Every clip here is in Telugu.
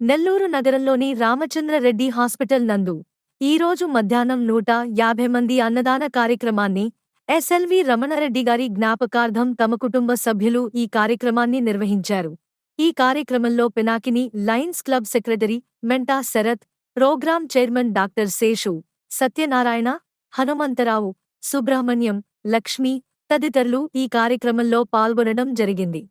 నెల్లూరు నగరంలోని రామచంద్రరెడ్డి హాస్పిటల్ నందు ఈరోజు మధ్యాహ్నం నూట యాభై మంది అన్నదాన కార్యక్రమాన్ని ఎస్ఎల్వి రమణారెడ్డి గారి జ్ఞాపకార్థం తమ కుటుంబ సభ్యులు ఈ కార్యక్రమాన్ని నిర్వహించారు. ఈ కార్యక్రమంలో Pinakini lions club secretary Menta Sharath program chairman doctor Seshu Satyanarayana Hanumantharao Subrahmanyam Lakshmi తదితరులు ఈ కార్యక్రమంలో పాల్గొనడం జరిగింది.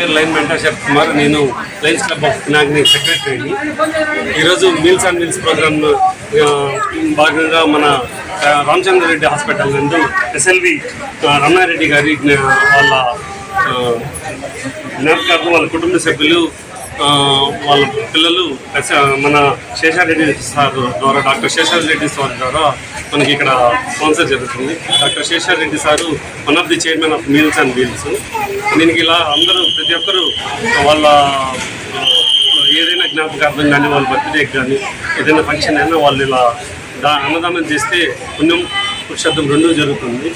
పేరు లైన్ మెంటర్షిప్ కుమార్. నేను లైన్స్ క్లబ్ ఆఫ్ నాగ్ని సెక్రటరీని ఈరోజు మీల్స్ అండ్ మీల్స్ ప్రోగ్రామ్ భాగంగా మన ఆ, రామచంద్ర రెడ్డి హాస్పిటల్ నందు ఎస్ఎల్వి రమణారెడ్డి గారి వాళ్ళ జ్ఞాపకార్థం వాళ్ళ కుటుంబ సభ్యులు వాళ్ళ పిల్లలు మన శేషారెడ్డి సార్ ద్వారా డాక్టర్ శేషారెడ్డి సార్ ద్వారా మనకి ఇక్కడ స్పాన్సర్ జరుగుతుంది. Doctor Seshareddy sir one of the chairman of meals and wheels. దీనికి ఇలా అందరూ ప్రతి ఒక్కరూ వాళ్ళ ఏదైనా జ్ఞాపకార్థం కానీ వాళ్ళ బర్త్డేకి కానీ ఏదైనా ఫంక్షన్ అయినా వాళ్ళు ఇలా దా అన్నదానం చేస్తే పుణ్యం పురుషార్థం రెండూ జరుగుతుంది.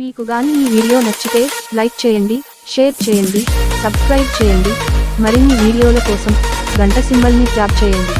మీకు గాని ఈ వీడియో నచ్చితే లైక్ చేయండి షేర్ చేయండి సబ్స్క్రైబ్ చేయండి. మరిన్ని వీడియోల కోసం గంట సింబల్ని ట్యాప్ చేయండి.